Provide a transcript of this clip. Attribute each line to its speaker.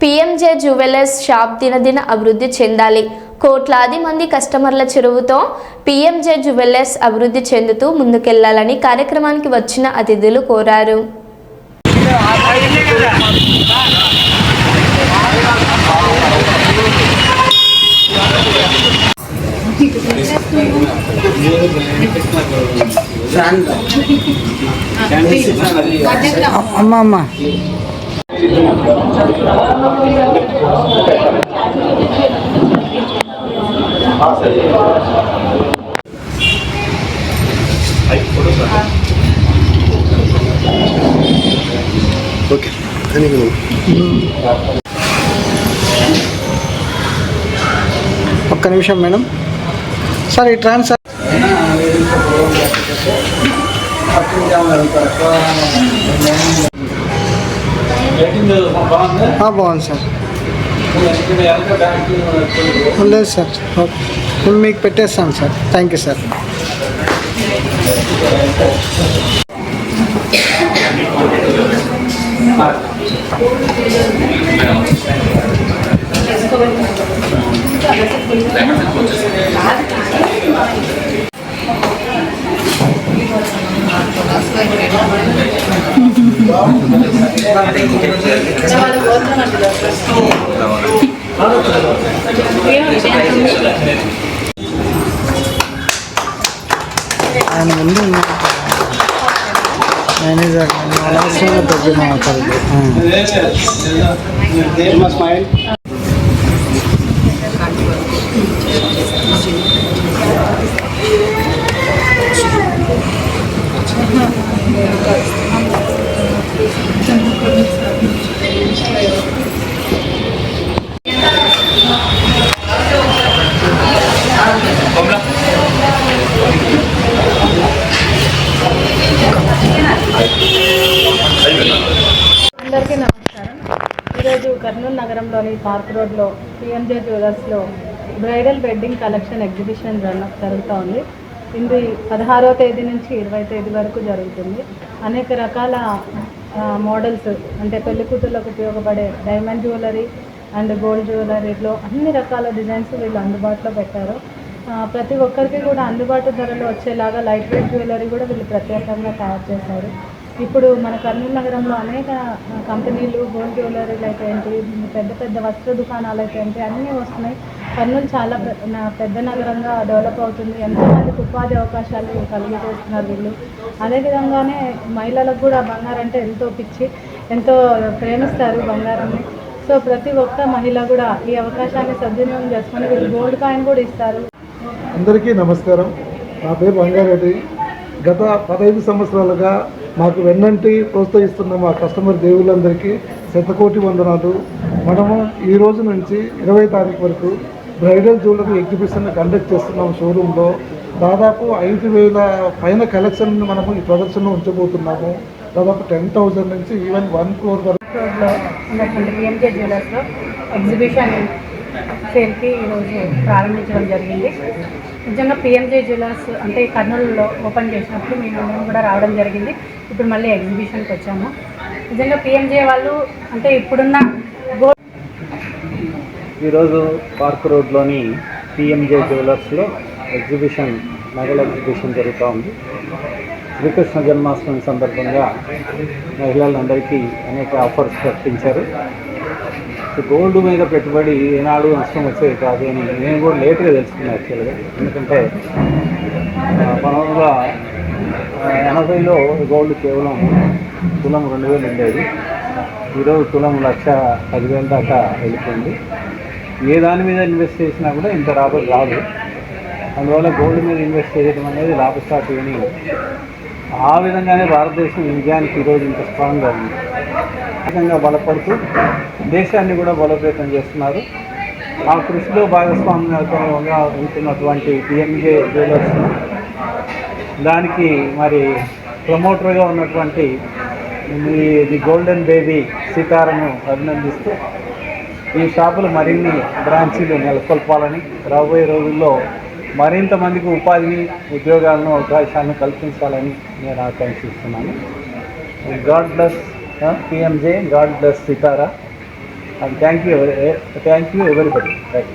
Speaker 1: PMJ jewellers shop దినదిన అభివృద్ధి చెందాలి కోట్లాది మంది కస్టమర్ల చెరువుతో పీఎంజే జ్యువెలర్స్ అభివృద్ధి చెందుతూ ముందుకెళ్లాలని కార్యక్రమానికి వచ్చిన అతిథులు కోరారు
Speaker 2: అమ్మమ్మ
Speaker 3: ఓకే
Speaker 2: ఒక్క నిమిషం మేడం సార్ ఈ ట్రాన్స్ఫర్ బాగుంది సార్ లేదు సార్ ఓకే మీకు పెట్టేస్తాను సార్ థ్యాంక్ యూ సార్ ఆయన ముందు ఉన్నారు. మేనేజర్ అనవసరంగా పెద్ద మాట్లాడదు
Speaker 4: అందరికీ నమస్కారం ఈరోజు కర్నూలు నగరంలోని పార్క్ రోడ్లో పిఎంజే జ్యువెలర్స్లో బ్రైడల్ వెడ్డింగ్ కలెక్షన్ ఎగ్జిబిషన్ జరుగుతూ ఉంది ఇది పదహారో తేదీ నుంచి ఇరవై తేదీ వరకు జరుగుతుంది అనేక రకాల మోడల్స్ అంటే పెళ్లి ఉపయోగపడే డైమండ్ జ్యువెలరీ అండ్ గోల్డ్ జ్యువెలరీలో అన్ని రకాల డిజైన్స్ వీళ్ళు అందుబాటులో పెట్టారు ప్రతి ఒక్కరికి కూడా అందుబాటు ధరలు వచ్చేలాగా లైట్ వెయిట్ జ్యువెలరీ కూడా వీళ్ళు ప్రత్యేకంగా తయారు చేశారు ఇప్పుడు మన కర్నూలు నగరంలో అనేక కంపెనీలు గోల్డ్ జ్యువెలరీలు ఏంటి పెద్ద పెద్ద వస్త్ర దుకాణాలు ఏంటి అన్నీ వస్తున్నాయి కర్నూలు చాలా పెద్ద నగరంగా డెవలప్ అవుతుంది ఎంతోమందికి ఉపాధి అవకాశాలు కలిగజేస్తున్నారు వీళ్ళు అదేవిధంగానే మహిళలకు కూడా బంగారం అంటే ఎంతో పిచ్చి ఎంతో ప్రేమిస్తారు బంగారాన్ని సో ప్రతి ఒక్క మహిళ కూడా ఈ అవకాశాన్ని సద్వినియోగం చేసుకొని వీళ్ళు గోల్డ్ కాయిన్ కూడా ఇస్తారు
Speaker 5: అందరికీ నమస్కారం నా పేరు రంగారెడ్డి గత పదహైదు సంవత్సరాలుగా మాకు వెన్నంటి ప్రోత్సహిస్తున్న మా కస్టమర్ దేవుళ్ళందరికీ శతకోటి వందనాలు మనము ఈ రోజు నుంచి ఇరవై తారీఖు వరకు బ్రైడల్ జ్యువెలరీ ఎగ్జిబిషన్ కండక్ట్ చేస్తున్నాం షోరూంలో దాదాపు ఐదు వేల పైన కలెక్షన్ మనము ఈ ప్రదర్శనలో ఉంచబోతున్నాము దాదాపు టెన్ థౌజండ్ నుంచి ఈవెన్ వన్ క్రోర్ వరకు
Speaker 4: ఎగ్జిబిషన్ ప్రారంభించడం జరిగింది నిజంగా పిఎంజే జ్యువెలర్స్ అంటే కర్నూలులో ఓపెన్ చేసినప్పుడు మేము కూడా రావడం జరిగింది ఇప్పుడు మళ్ళీ ఎగ్జిబిషన్కి వచ్చాము నిజంగా పిఎంజే వాళ్ళు అంటే ఇప్పుడున్న
Speaker 6: ఈరోజు పార్క్ రోడ్లోని పిఎంజే జ్యువెలర్స్లో ఎగ్జిబిషన్ నగల ఎగ్జిబిషన్ జరుగుతూ ఉంది శ్రీకృష్ణ జన్మాష్టమి సందర్భంగా మహిళలందరికీ అనేక ఆఫర్స్ ప్రకటించారు గోల్డ్ మీద పెట్టుబడి ఏనాడు నష్టం వచ్చేది కాదు అని నేను కూడా లేట్గా తెలుసుకున్నాను యాక్చువల్గా ఎందుకంటే పంతొమ్మిది వందల ఎనభైలో గోల్డ్ కేవలం తులం రెండు వేలు ఉండేది ఈరోజు తులం లక్ష పదివేల దాకా వెళ్ళిపోయింది ఏ దాని మీద ఇన్వెస్ట్ చేసినా కూడా ఇంత రాబడి రాదు అందువల్ల గోల్డ్ మీద ఇన్వెస్ట్ చేయడం అనేది స్టాక్ అని ఆ విధంగానే భారతదేశం ఇండియానికి ఈరోజు ఇంత స్ట్రాంగ్గా ఉంది ఆర్థికంగా బలపడుతూ దేశాన్ని కూడా బలోపేతం చేస్తున్నారు ఆ కృషిలో భాగస్వామ్యంగా ఉంటున్నటువంటి పిఎంజే జ్యువెలర్స్ దానికి మరి ప్రమోటర్గా ఉన్నటువంటి ది గోల్డెన్ బేబీ సీతారాను అభినందిస్తూ ఈ షాపులు మరిన్ని బ్రాంచీలు నెలకొల్పాలని రాబోయే రోజుల్లో మరింత మందికి ఉపాధిని ఉద్యోగాలను అవకాశాలను కల్పించాలని నేను ఆకాంక్షిస్తున్నాను God bless PMJ, God bless Sitara, and thank you eh, everybody. Thank you.